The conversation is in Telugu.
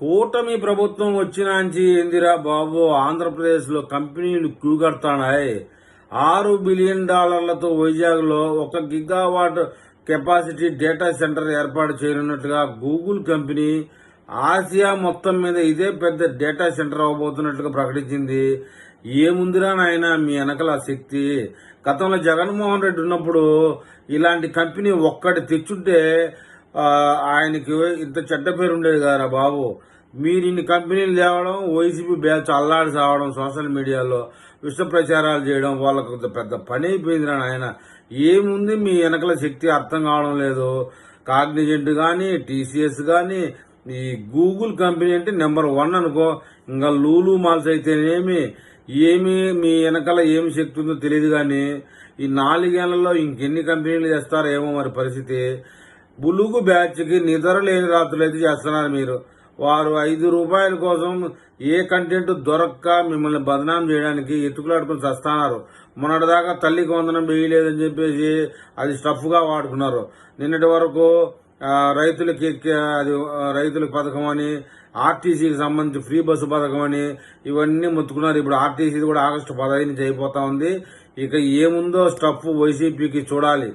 కూటమి ప్రభుత్వం వచ్చినాంచి ఏందిరా బాబు? ఆంధ్రప్రదేశ్లో కంపెనీలు క్యూగడతానాయి ఆరు బిలియన్ డాలర్లతో వైజాగ్లో ఒక గిగావాట్ కెపాసిటీ డేటా సెంటర్ ఏర్పాటు చేయనున్నట్లుగా గూగుల్ కంపెనీ ఆసియా మొత్తం మీద ఇదే పెద్ద డేటా సెంటర్ అవబోతున్నట్లుగా ప్రకటించింది. ఏముందిరా నాయన మీ వెనకల శక్తి? గతంలో జగన్మోహన్ రెడ్డి ఉన్నప్పుడు ఇలాంటి కంపెనీ ఒక్కటి తెచ్చుంటే ఆయనకి ఇంత చెడ్డ పేరు ఉండేది కదా బాబు. మీరు ఇన్ని కంపెనీలు తేవడం వైసీపీ బ్యాచ్ అల్లాడి సావడం సోషల్ మీడియాలో విష ప్రచారాలు చేయడం వాళ్ళకు పెద్ద పని అయిపోయింది ఆయన ఏముంది మీ వెనకల శక్తి అర్థం కావడం లేదు. కాగ్నిజెంట్ కానీ టీసీఎస్ కానీ ఈ గూగుల్ కంపెనీ అంటే నెంబర్ వన్ అనుకో. ఇంకా లూలు మాల్స్ అయితేనేమి ఏమి మీ వెనకాల ఏమి శక్తి ఉందో తెలియదు కానీ ఈ నాలుగేళ్ళలో ఇంకెన్ని కంపెనీలు చేస్తారో ఏమో మరి పరిస్థితి. బులుగు బ్యాచ్కి నిద్ర లేని రాత్రులు అయితే చేస్తున్నారు మీరు. వారు ఐదు రూపాయల కోసం ఏ కంటెంట్ దొరక్క మిమ్మల్ని బదనాం చేయడానికి ఎత్తుకులాడుకుని చస్తున్నారు. మొన్నటిదాకా తల్లికి వందనం వేయలేదని చెప్పేసి అది స్టఫ్గా వాడుకున్నారు. నిన్నటి వరకు రైతులకి అది రైతుల పథకం అని ఆర్టీసీకి సంబంధించి ఫ్రీ బస్సు పథకం అని ఇవన్నీ మొత్తుకున్నారు. ఇప్పుడు ఆర్టీసీ కూడా ఆగస్టు పదహైదు నుంచి అయిపోతా ఉంది. ఇక ఏముందో స్టఫ్ వైసీపీకి చూడాలి.